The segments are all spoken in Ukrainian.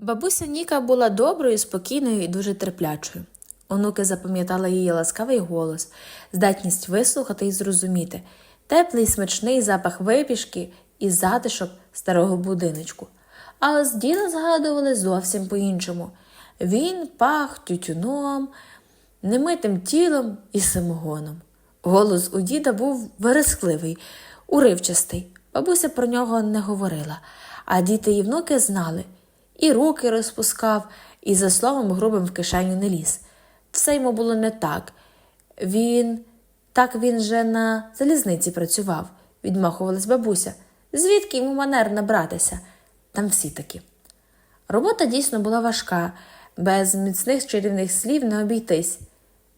Бабуся Ніка була доброю, спокійною і дуже терплячою. Онуки запам'ятали її ласкавий голос, здатність вислухати і зрозуміти, теплий смачний запах випішки і затишок старого будиночку. А з діда згадували зовсім по-іншому. Він пах тютюном, немитим тілом і самогоном. Голос у діда був верескливий, уривчастий. Бабуся про нього не говорила, а діти і внуки знали і руки розпускав, і за словом грубим в кишеню не ліз. Все йому було не так. Він так він же на залізниці працював, відмахувалась бабуся. Звідки йому манер набратися? Там всі такі. Робота дійсно була важка, без міцних чарівних слів не обійтись.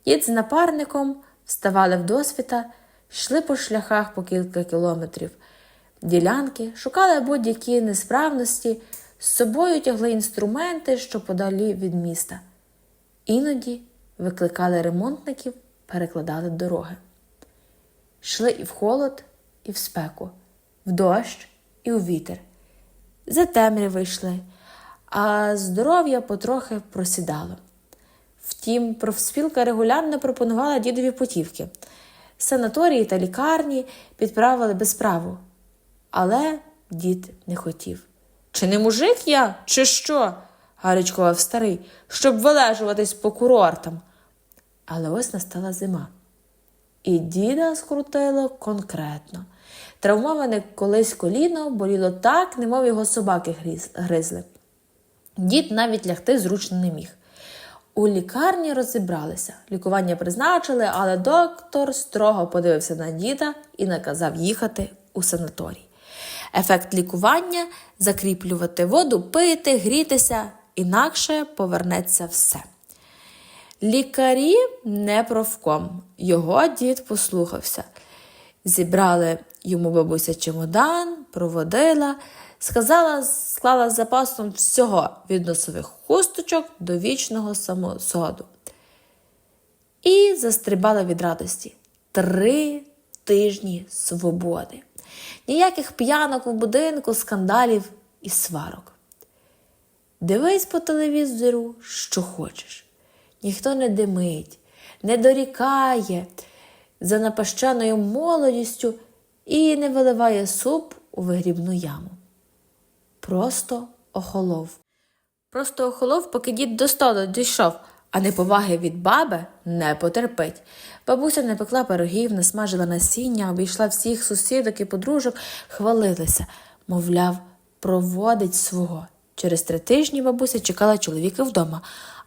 Дід з напарником вставали в досвіта, йшли по шляхах по кілька кілометрів. Ділянки шукали будь-які несправності, з собою тягли інструменти, що подалі від міста. Іноді викликали ремонтників, перекладали дороги. Йшли і в холод, і в спеку, в дощ і у вітер. За темряви йшли, а здоров'я потрохи просідало. Втім, профспілка регулярно пропонувала дідові путівки. Санаторії та лікарні підправили без праву. Але дід не хотів. Чи не мужик я, чи що? гарячкував старий, щоб вилежуватись по курортам. Але ось настала зима. І діда скрутило конкретно. Травмоване колись коліно боліло так, немов його собаки гризли. Дід навіть лягти зручно не міг. У лікарні розібралися, лікування призначили, але доктор строго подивився на діда і наказав їхати у санаторій. Ефект лікування закріплювати воду, пити, грітися, інакше повернеться все. Лікарі не профком, його дід послухався. Зібрали йому бабуся чемодан, проводила, сказала, склала з запасом всього від носових хусточок до вічного самосоду. І застрибала від радості. Три тижні свободи. Ніяких п'янок у будинку, скандалів і сварок. Дивись по телевізору, що хочеш. Ніхто не димить, не дорікає за напащеною молодістю і не виливає суп у вигрібну яму. Просто охолов. Просто охолов, поки дід до столу дійшов, а неповаги від баби не потерпить. Бабуся не пекла пирогів, не смажила насіння, обійшла всіх сусідок і подружок, хвалилися, мовляв, проводить свого. Через три тижні бабуся чекала чоловіка вдома,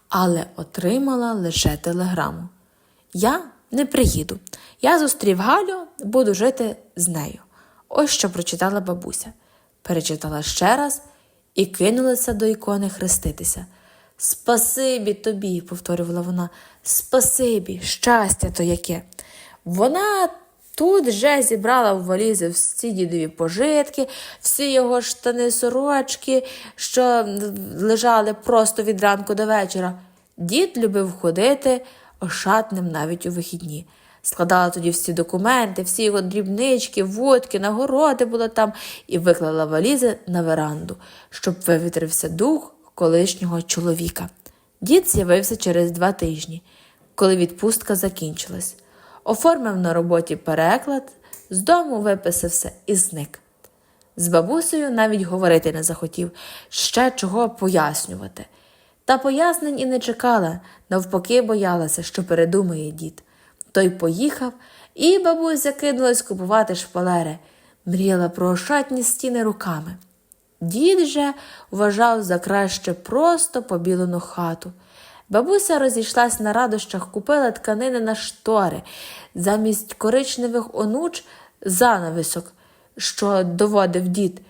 але отримала лише телеграму. Я не приїду. Я зустрів Галю, буду жити з нею. Ось що прочитала бабуся. Перечитала ще раз і кинулася до ікони хреститися. Спасибі тобі, повторювала вона, спасибі, щастя то яке. Вона тут же зібрала в валізи всі дідові пожитки, всі його штани сорочки, що лежали просто від ранку до вечора. Дід любив ходити ошатним навіть у вихідні. Складала тоді всі документи, всі його дрібнички, водки, нагороди було там і виклала валізи на веранду, щоб вивітрився дух колишнього чоловіка. Дід з'явився через два тижні, коли відпустка закінчилась. Оформив на роботі переклад, з дому виписався і зник. З бабусею навіть говорити не захотів, ще чого пояснювати. Та пояснень і не чекала, навпаки, боялася, що передумає дід. Той поїхав, і бабуся кинулась купувати шпалери, мріяла про ошатні стіни руками. Дід же вважав за краще просто побілену хату. Бабуся розійшлась на радощах, купила тканини на штори, замість коричневих онуч занависок, що доводив дід.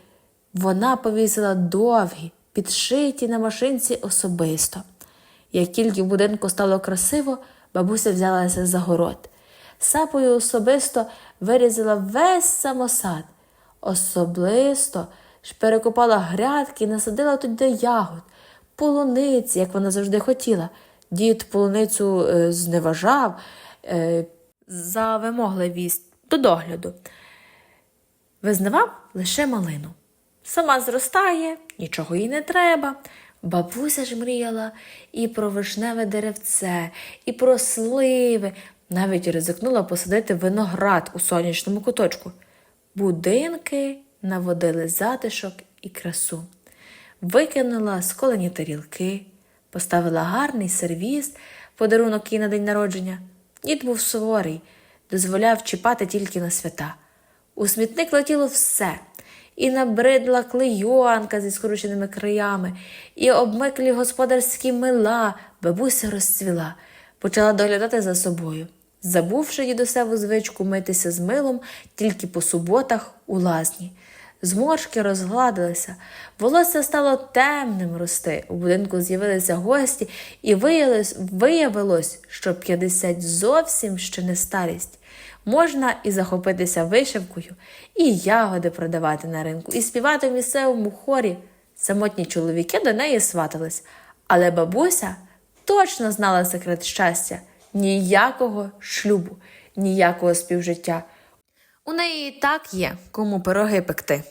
Вона повісила довгі, підшиті на машинці особисто. Як тільки в будинку стало красиво, бабуся взялася за город. Сапою особисто вирізала весь самосад. Особисто перекопала грядки насадила туди ягод, полуниці, як вона завжди хотіла. Дід полуницю е, зневажав е, за вимогливість до догляду. Визнавав лише малину. Сама зростає, нічого їй не треба. Бабуся ж мріяла і про вишневе деревце, і про сливи, навіть ризикнула посадити виноград у сонячному куточку. Будинки наводили затишок і красу. Викинула сколені тарілки, поставила гарний сервіз, подарунок їй на день народження. Дід був суворий, дозволяв чіпати тільки на свята. У смітник летіло все. І набридла клейонка зі скрученими краями, і обмиклі господарські мила, бабуся розцвіла, почала доглядати за собою, забувши дідусеву звичку митися з милом тільки по суботах у лазні. Зморшки розгладилися, волосся стало темним рости. У будинку з'явилися гості, і виявилось, виявилось, що 50 зовсім ще не старість. Можна і захопитися вишивкою, і ягоди продавати на ринку, і співати в місцевому хорі. Самотні чоловіки до неї сватались, але бабуся точно знала секрет щастя ніякого шлюбу, ніякого співжиття. У неї і так є кому пироги пекти.